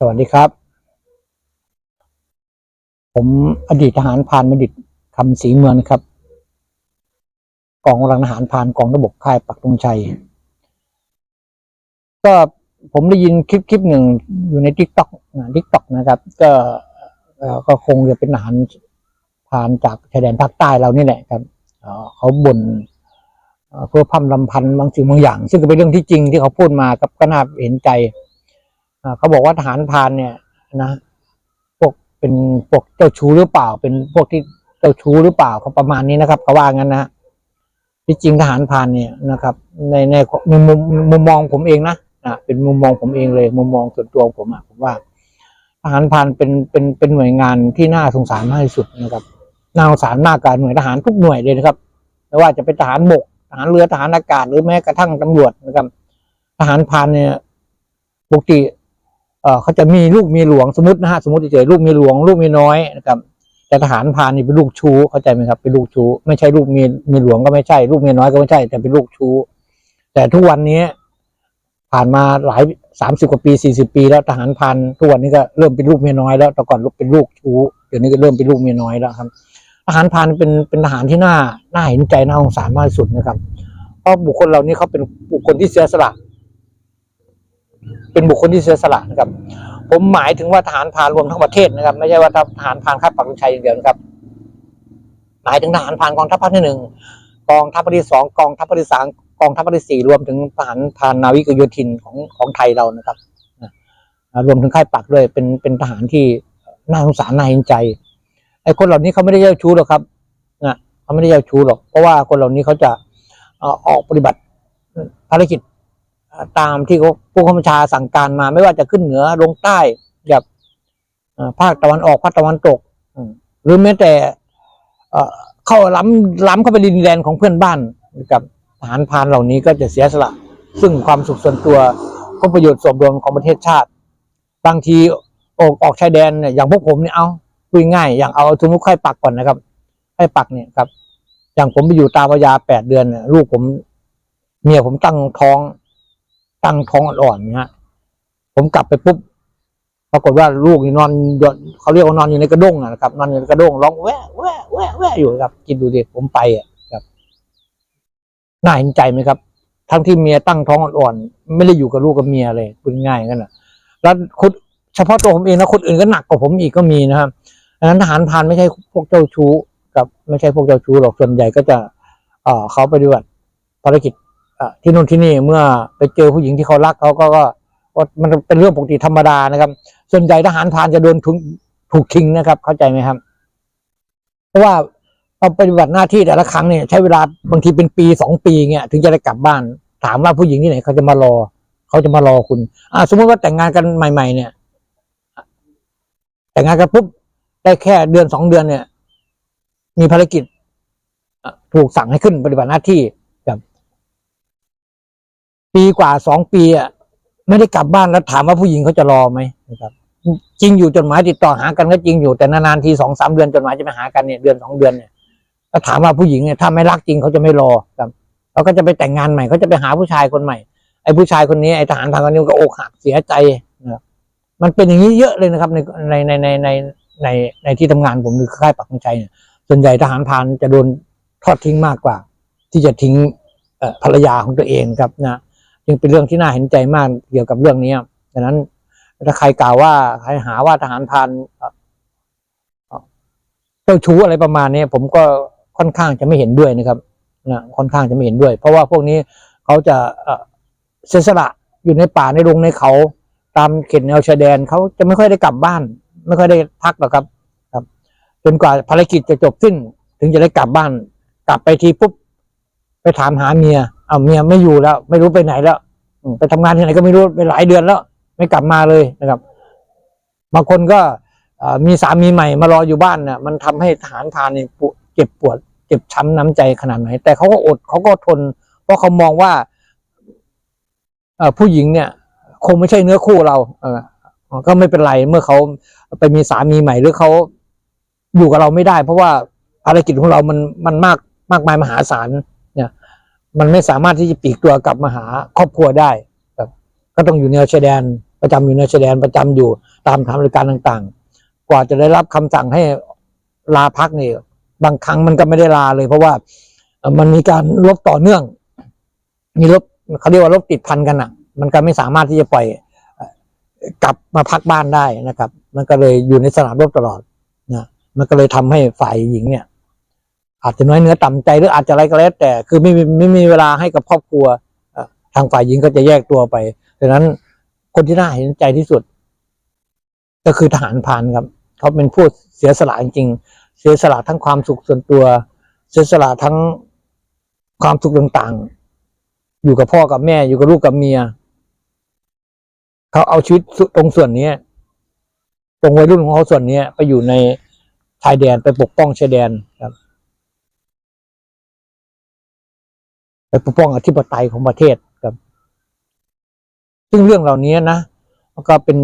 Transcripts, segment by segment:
สวัสดีครับ ผมอดีตทหารพานมดิตคำศรีเมืองครับ กองกำลังทหารพานกองระบบค่ายปักธงชัย ก็ผมได้ยินคลิปคลิปหนึ่งอยู่ในทิกตอกทิกตอกนะครับ ก็ก็คงจะเป็นทหารพานจากชายแดนภาคใต้เรานี่แหละครับเขาบ่นเอ่อเพื่อพร่ำลำพันบางสิ่งบางอย่าง ซึ่งก็เป็นเรื่องที่จริงที่เขาพูดมากับก็น่าเห็นใจ เขาบอกว่าทหารพานเนี่ยนะพวกเป็นพวกเจ้าชู้หรือเปล่า เป็นพวกที่เจ้าชู้หรือเปล่าเขาประมาณนี้นะครับเขาว่างั้นนะที่จริงทหารพานเนี่ยนะครับ ในในมุมมุมมองผมเองนะอะเป็นมุมมองผมเองเลย มุมมองส่วนตัวผมอะผมว่าทหารพานเป็นเป็นเป็นหน่วยงานที่น่าสงสารมากที่สุดนะครับน่าสงสารมากกว่าหน่วยทหารทุกหน่วยเลยนะครับไม่ว่าจะเป็นทหารบกทหารเรือทหารอากาศหรือแม้กระทั่งตำรวจนะครับ ทหารพานเนี่ยปกติ เขาจะมีลูกมีหลวงสมมตินะฮะสมมติเฉยๆลูกมีหลวง ลูกมีน้อยนะครับแต่ทหารพานนี่เป็นลูกชู้เข้าใจไหมครับเป็นลูกชู้ไม่ใช่ลูกมีมีหลวงก็ไม่ใช่ ลูกมีน้อยก็ไม่ใช่ แต่เป็นลูกชู้แต่ทุกวันนี้ผ่านมาหลายสามสิบกว่าปีสี่สิบปี แล้วทหารพรานทุกวันนี้ก็เริ่มเป็นลูกเมียน้อยแล้วแต่ก่อนเป็นลูกชู้เดี๋ยวนี้ก็เริ่มเป็นลูกเมียน้อยแล้วครับทหารพรานเป็นเป็นทหารที่น่าน่าเห็นใจน่าสงสารมากที่สุดนะครับ เพราะบุคคลเหล่านี้เขาเป็นบุคคลที่เสียสละ เป็นบุคคลที่เสียสละนะครับ ผมหมายถึงว่าทหารพานรวมทั้งประเทศนะครับ ไม่ใช่ว่าทหารพานค่ายปักธงชัยอย่างเดียวนะครับ หมายถึงทหารพานกองทัพภาคที่หนึ่งกองทัพภาคที่สองกองทัพภาคที่สามกองทัพภาคที่สี่รวมถึงทหารพานนาวิกโยธินของของไทยเรานะครับรวมถึงค่ายปักด้วยเป็นเป็นทหารที่น่าสงสารน่าเห็นใจไอ้คนเหล่านี้เขาไม่ได้เจ้าชู้หรอกครับนะเขาไม่ได้เจ้าชู้หรอกเพราะว่าคนเหล่านี้เขาจะออกปฏิบัติภารกิจ ตามที่เขาผู้ข้าราชาสั่งการมา ไม่ว่าจะขึ้นเหนือลงใต้แบบภาคตะวันออกภาคตะวันตกหรือแม้แต่เข้าล้ำล้ำเข้าไปดินแดนของเพื่อนบ้านกับทหารพานเหล่านี้ก็จะเสียสละ ซึ่งความสุขส่วนตัวผลประโยชน์ส่วนรวมของประเทศชาติ บางทีออกออกชายแดนเนี่ยอย่างพวกผมเนี่ยเอาพูดง่ายอย่างเอาทุนลูกไข่ปักก่อนนะครับไข่ปักเนี่ยครับ อย่างผมไปอยู่ตาพยาแปดเดือนเนี่ยลูกผม เมียผมตั้งท้อง ตั้งท้องอ่อนๆนะฮะผมกลับไปปุ๊บปรากฏว่าลูกนี่นอนยอนเขาเรียกว่านอนอยู่ในกระด้งนะครับ นอนอยู่ในกระด้งร้องแวะแวะแวะแวะอยู่ครับกินดูดิผมไปอะครับน่าเห็นใจไหมครับ ทั้งที่เมียตั้งท้องอ่อนๆไม่ได้อยู่กับลูกกับเมียเลยพูดง่ายกันนะแล้วคนเฉพาะตัวผมเองนะคนอื่นก็หนักกว่าผมอีกก็มีนะครับดังนั้นทหารพานไม่ใช่พวกเจ้าชู้กับไม่ใช่พวกเจ้าชู้หรอกส่วนใหญ่ก็จะเเขาปฏิบัติภารกิจ ที่นู่นที่นี่เมื่อไปเจอผู้หญิงที่เขารักเขาก็ก็มันเป็นเรื่องปกติธรรมดานะครับ ส่วนใหญ่ทหารพรานจะโดนถูกทิ้งนะครับ เข้าใจไหมครับ เพราะว่าเราปฏิบัติหน้าที่แต่ละครั้งเนี่ยใช้เวลาบางทีเป็นปีสองปีเงี้ยถึงจะได้กลับบ้าน ถามว่าผู้หญิงที่ไหนเขาจะมารอ เขาจะมารอคุณ อ่า สมมติว่าแต่งงานกันใหม่ ๆ เนี่ย แต่งงานกันปุ๊บได้แค่เดือนสองเดือนเนี่ย มีภารกิจถูกสั่งให้ขึ้นปฏิบัติหน้าที่ ปีกว่าสองปีอะไม่ได้กลับบ้านแล้วถามว่าผู้หญิงเขาจะรอไหมนะครับ จริงอยู่จดหมายติดต่อหากันก็จริงอยู่แต่นานๆทีสองสามเดือนจดหมายจะไปหากันเนี่ยเดือนสองเดือนเนี่ยถ้าถามว่าผู้หญิงเนี่ยถ้าไม่รักจริงเขาจะไม่รอครับเขาก็จะไปแต่งงานใหม่เขาจะไปหาผู้ชายคนใหม่ไอ้ผู้ชายคนนี้ไอ้ทหารพรานคนนี้ก็อกหักเสียใจนะครับมันเป็นอย่างนี้เยอะเลยนะครับ ในในในในในในในที่ทำงานผมหรือค่ายปักธงชัยเนี่ยส่วนใหญ่ทหารพานจะโดนทอดทิ้งมากกว่า ที่จะทิ้งภรรยาของตัวเองครับนะ จึงเป็นเรื่องที่น่าเห็นใจมากเกี่ยวกับเรื่องนี้ดังนั้นถ้าใครกล่าวว่าใครหาว่าทหารพรานเจ้าชู้อะไรประมาณนี้ผมก็ค่อนข้างจะไม่เห็นด้วยนะครับนะค่อนข้างจะไม่เห็นด้วย เพราะว่าพวกนี้เขาจะเอ่อสียสละอยู่ในป่าในโรงในเขา ตามเขตแนวชายแดนเขาจะไม่ค่อยได้กลับบ้าน ไม่ค่อยได้พักหรอกครับ ครับ จนกว่าภารกิจจะจบสิ้น ถึงจะได้กลับบ้าน กลับไปทีปุ๊บไปถามหาเมียเอาเมียไม่อยู่แล้ว ไม่รู้ไปไหนแล้ว ไปทำงานที่ไหนก็ไม่รู้ไปหลายเดือนแล้ว ไม่กลับมาเลยนะครับบางคนก็มีสามีใหม่มารออยู่บ้านน่ะ มันทำให้ทหารพานเนี่ปวดเจ็บปวด เจ็บช้ำน้ำใจขนาดไหน แต่เขาก็อดเขาก็ทน เพราะเขามองว่าอผู้หญิงเนี่ย คงไม่ใช่เนื้อคู่เรา เออก็ไม่เป็นไรเมื่อเขาไปมีสามีใหม่หรือเขาอยู่กับเราไม่ได้ เพราะว่าภารกิจของเรามันมันมากมากมายมหาศาล มันไม่สามารถที่จะปีกตัวกลับมาหาครอบครัวได้ครับก็ต้องอยู่แนวชายแดน ประจำอยู่ในชายแดนประจำอยู่ตามฐานบริการต่างๆ กว่าจะได้รับคำสั่งให้ลาพักนี่บางครั้งมันก็ไม่ได้ลาเลย เพราะว่ามันมีการลบต่อเนื่อง มีลบเขาเรียกว่าลบติดพันกันอะ มันก็ไม่สามารถที่จะปล่อยกลับมาพักบ้านได้นะครับ มันก็เลยอยู่ในสนามรบตลอดนะมันก็เลยทำให้ฝ่ายหญิงเนี่ย อาจจะน้อยเนื้อต่ำใจหรืออาจจะอะไรก็แล้ว แต่คือไม่มีไม่มีเวลาให้กับครอบครัวทางฝ่ายหญิงก็จะแยกตัวไปดังนั้นคนที่น่าเห็นใจที่สุด ก็คือทหารพานครับเขาเป็นผู้เสียสละจริงเสียสละทั้งความสุขส่วนตัว เสียสละทั้งความสุขต่างๆ อยู่กับพ่อกับแม่อยู่กับลูกกับเมียเขาเอาชีวิตตรงส่วนเนี้ยตรงวัยรุ่นของเขาส่วนเนี้ยไปอยู่ในชายแดนไปปกป้องชายแดนครับ ไปปกป้องอธิปไตยของประเทศครับ ซึ่งเรื่องเหล่านี้นะมันก็เป็น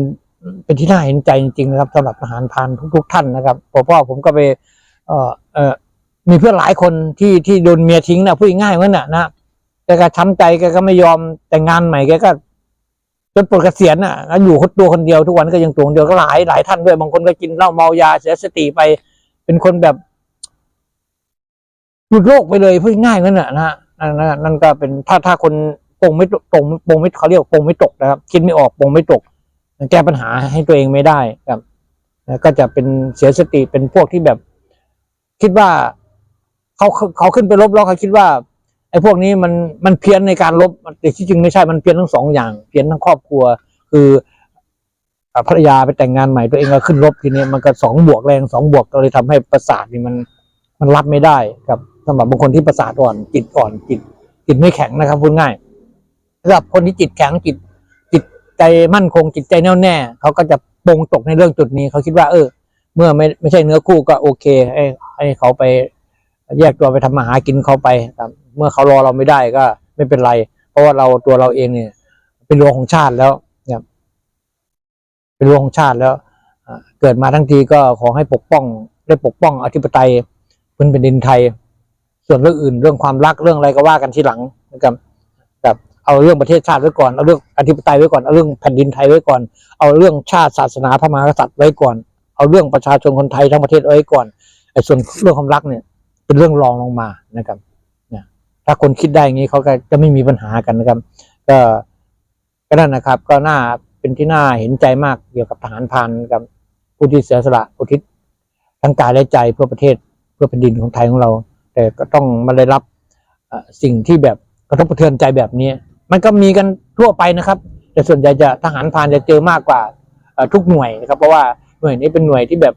เป็นที่น่าเห็นใจจริงๆนะครับสำหรับทหารพานทุก ๆ ท่านนะครับพราะพ่อผมก็ไป เอ่อเอ่อมีเพื่อนหลายคนที่ที่โดนเมียทิ้งนะพูดง่ายๆเหมือนน่ะนะแกก็ช้ำใจแกก็ไม่ยอมแต่งงานใหม่แกก็จนปลดเกษียณน่ะอยู่คนตัวคนเดียวทุกวันก็ยังตัวคนเดียวก็หลายหลายท่านด้วยบางคนก็กินเหล้าเมายาเสียสติไป เป็นคนแบบหลุดโลกไปเลยพูดง่ายๆนั่นน่ะนะ นั่นนั่นก็เป็นถ้าถ้าคนปรงไม่ตกปรงปรงไม่เขาเรียกว่าปรงไม่ตกนะครับ คิดไม่ออกปรงไม่ตก แก้ปัญหาให้ตัวเองไม่ได้ครับก็จะเป็นเสียสติเป็นพวกที่แบบ คิดว่าเขาเขาขึ้นไปลบแล้วเขาคิดว่าไอ้พวกนี้มันมันเพี้ยนในการลบแต่ที่จริงไม่ใช่มันเพี้ยนทั้งสองอย่าง เพี้ยนทั้งครอบครัว คือภรรยาไปแต่งงานใหม่ตัวเองก็ขึ้นลบทีนี้มันก็สองบวกแรงสองบวกก็เลยทำให้ประสาทนี่มันมันรับไม่ได้ครับ สำหรับบางคนที่ประสาทอ่อนจิตอ่อนจิต จิตไม่แข็งนะครับพูดง่ายสำหรับคนที่จิตแข็งจิต จิตใจมั่นคงจิตใจแน่วแน่เขาก็จะปรงตกในเรื่องจุดนี้เขาคิดว่า เออ เมื่อไม่ไม่ใช่เนื้อคู่ก็โอเคให้ให้เขาไปแยกตัวไปทำมาหากินเขาไปเมื่อเขารอเราไม่ได้ก็ ไม่เป็นไร เพราะว่าเราตัวเราเองเนี่ย เป็นรั้วของชาติแล้วเนี่ยเป็นรั้วของชาติแล้วเกิดมาทั้งทีก็ขอให้ปกป้องได้ปกป้องอธิปไตยพื้นแผ่นดินไทย ส่วนเรื่องอื่นเรื่องความรักเรื่องอะไรก็ว่ากันทีหลังนะครับแบบเอาเรื่องประเทศชาติไว้ก่อนเอาเรื่องอธิปไตยไว้ก่อนเอาเรื่องแผ่นดินไทยไว้ก่อน เอาเรื่องชาติศาสนาพระมหากษัตริย์ไว้ก่อน เอาเรื่องประชาชนคนไทยทั้งประเทศไว้ก่อนไอ้ส่วนเรื่องความรักเนี่ย เป็นเรื่องรองลงมานะครับเนี่ยถ้าคนคิดได้อย่างนี้เขาก็จะไม่มีปัญหากันนะครับ ก็ก็นั่นนะครับ ก็น่าเป็นที่น่าเห็นใจมากเกี่ยวกับทหารพรานกับผู้ที่เสียสละอุทิศทั้งกายและใจเพื่อประเทศเพื่อแผ่นดินของไทยของเรา แต่ก็ต้องมาได้รับสิ่งที่แบบกระทบกระเทือนใจแบบนี้ มันก็มีกันทั่วไปนะครับ แต่ส่วนใหญ่จะทหารพานจะเจอมากกว่าทุกหน่วยนะครับ เพราะว่าหน่วยนี้เป็นหน่วยที่แบบ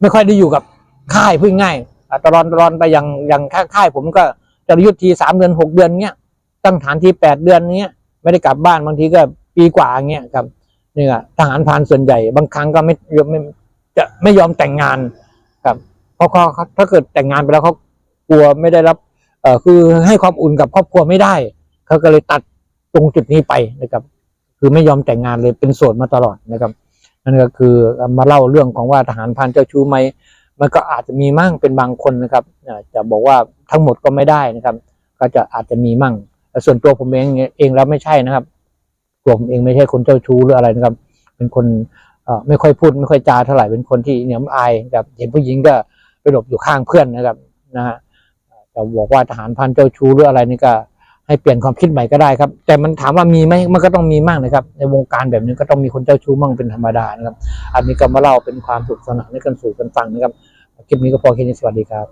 ไม่ค่อยได้อยู่กับค่ายพูดง่ายตลอนตลอนไปอย่างอย่างค่ายค่ายผมก็จะยุทธทีสามเดือนหกเดือนเงี้ยตั้งฐานทีแปดเดือนเงี้ยไม่ได้กลับบ้านบางทีก็ปีกว่าเงี้ยครับเนี่ยทหารพานส่วนใหญ่ บางครั้งก็ไม่ยอมไม่จะไม่ยอมแต่งงานครับ ราะเขาถ้าเกิดแต่งงานไปแล้วเขากลัวไม่ได้รับเอ่อคือให้ความอุ่นกับครอบครัวไม่ได้เขาก็เลยตัดตรงจุดนี้ไปนะครับ คือไม่ยอมแต่งงานเลยเป็นโสดมาตลอดนะครับนั่นก็คือมาเล่าเรื่องของว่าทหารพรานเจ้าชู้ไหมมันก็อาจจะมีมั่งเป็นบางคนนะครับอจะบอกว่าทั้งหมดก็ไม่ได้นะครับ ก็จะอาจจะมีมั่งส่วนตัวผมเองเองแล้วไม่ใช่นะครับตัวผมเองไม่ใช่คนเจ้าชู้หรืออะไรนะครับ เป็นคนไม่ค่อยพูดไม่ค่อยจาเท่าไหร่เป็นคนที่เหนียมอายครับเห็นผู้หญิงก็ ไปหลบอยู่ข้างเพื่อนนะครับนะฮะจะบอกว่าทหารพันเจ้าชู้หรืออะไรนี่ก็ให้เปลี่ยนความคิดใหม่ก็ได้ครับ แต่มันถามว่ามีไหมมันก็ต้องมีมากนะครับ ในวงการแบบนี้ก็ต้องมีคนเจ้าชู้มั่งเป็นธรรมดานะครับ อันนี้ก็มาเล่าเป็นความสุขสนานให้กันสู่กันฟังนะครับคลิปนี้ก็พอแค่นี้สวัสดีครับ